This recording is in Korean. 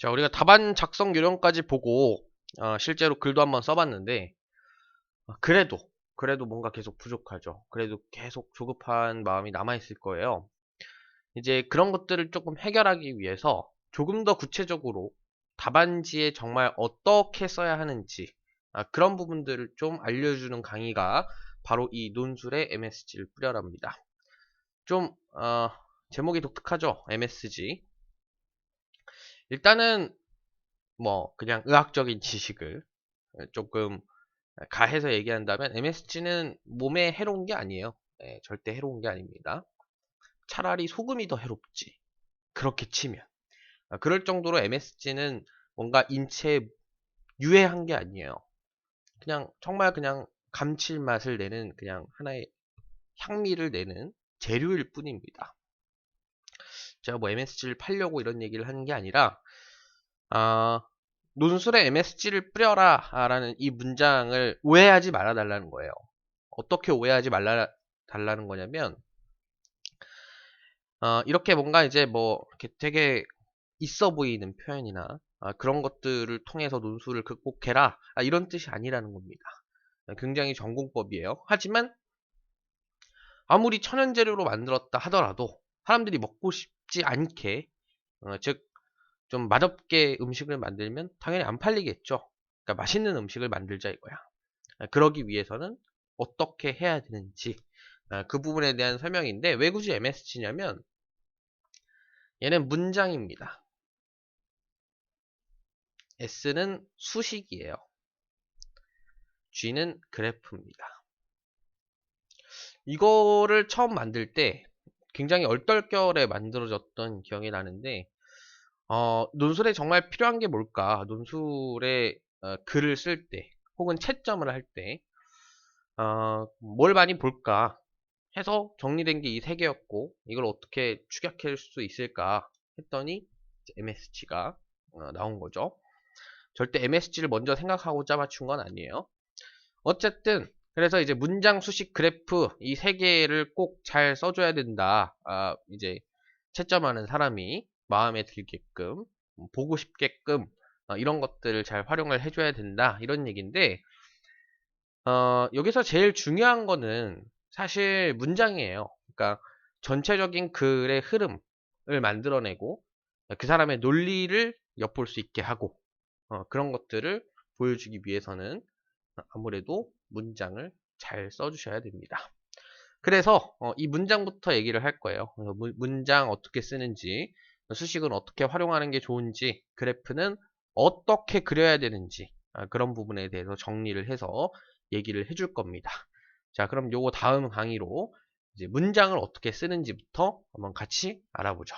자, 우리가 답안 작성 요령까지 보고 어, 실제로 글도 한번 써봤는데 어, 그래도 그래도 뭔가 계속 부족하죠. 그래도 계속 조급한 마음이 남아있을 거예요. 이제 그런 것들을 조금 해결하기 위해서 조금 더 구체적으로 답안지에 정말 어떻게 써야 하는지 아, 그런 부분들을 좀 알려주는 강의가 바로 이 논술의 MSG를 뿌려랍니다. 좀 어, 제목이 독특하죠? MSG. 일단은 뭐 그냥 의학적인 지식을 조금 가해서 얘기한다면 MSG는 몸에 해로운 게 아니에요. 네, 절대 해로운 게 아닙니다. 차라리 소금이 더 해롭지. 그렇게 치면. 아, 그럴 정도로 MSG는 뭔가 인체에 유해한 게 아니에요. 그냥 정말 그냥 감칠맛을 내는 그냥 하나의 향미를 내는 재료일 뿐입니다. 제가 뭐 MSG를 팔려고 이런 얘기를 하는 게 아니라 아, 논술에 MSG를 뿌려라 라는 이 문장을 오해하지 말아 달라는 거예요. 어떻게 오해하지 말아 달라는 거냐면 어, 이렇게 뭔가 이제 뭐 이렇게 되게 있어 보이는 표현이나 아, 그런 것들을 통해서 논술을 극복해라 아, 이런 뜻이 아니라는 겁니다. 굉장히 전공법이에요. 하지만 아무리 천연재료로 만들었다 하더라도 사람들이 먹고 싶 지 않게 어, 즉 좀 맛없게 음식을 만들면 당연히 안 팔리겠죠. 그러니까 맛있는 음식을 만들자 이거야. 아, 그러기 위해서는 어떻게 해야 되는지 아, 그 부분에 대한 설명인데 왜 굳이 MSG냐면 얘는 문장입니다. S는 수식이에요. G는 그래프입니다. 이거를 처음 만들 때 굉장히 얼떨결에 만들어졌던 기억이 나는데 어, 논술에 정말 필요한 게 뭘까? 논술에 어, 글을 쓸 때 혹은 채점을 할때 어, 뭘 많이 볼까? 해서 정리된 게 이 세 개였고 이걸 어떻게 축약할 수 있을까 했더니 MSG가 어, 나온 거죠. 절대 MSG를 먼저 생각하고 짜맞춘 건 아니에요. 어쨌든 그래서 이제 문장 수식 그래프 이 세 개를 꼭 잘 써줘야 된다. 아, 이제 채점하는 사람이 마음에 들게끔 보고 싶게끔 어, 이런 것들을 잘 활용을 해줘야 된다 이런 얘기인데 어, 여기서 제일 중요한 거는 사실 문장이에요. 그러니까 전체적인 글의 흐름을 만들어내고 그 사람의 논리를 엿볼 수 있게 하고 어, 그런 것들을 보여주기 위해서는 아무래도 문장을 잘 써주셔야 됩니다. 그래서 어, 이 문장부터 얘기를 할 거예요. 문장 어떻게 쓰는지, 수식은 어떻게 활용하는 게 좋은지, 그래프는 어떻게 그려야 되는지 아, 그런 부분에 대해서 정리를 해서 얘기를 해줄 겁니다. 자, 그럼 요거 다음 강의로 이제 문장을 어떻게 쓰는지부터 한번 같이 알아보죠.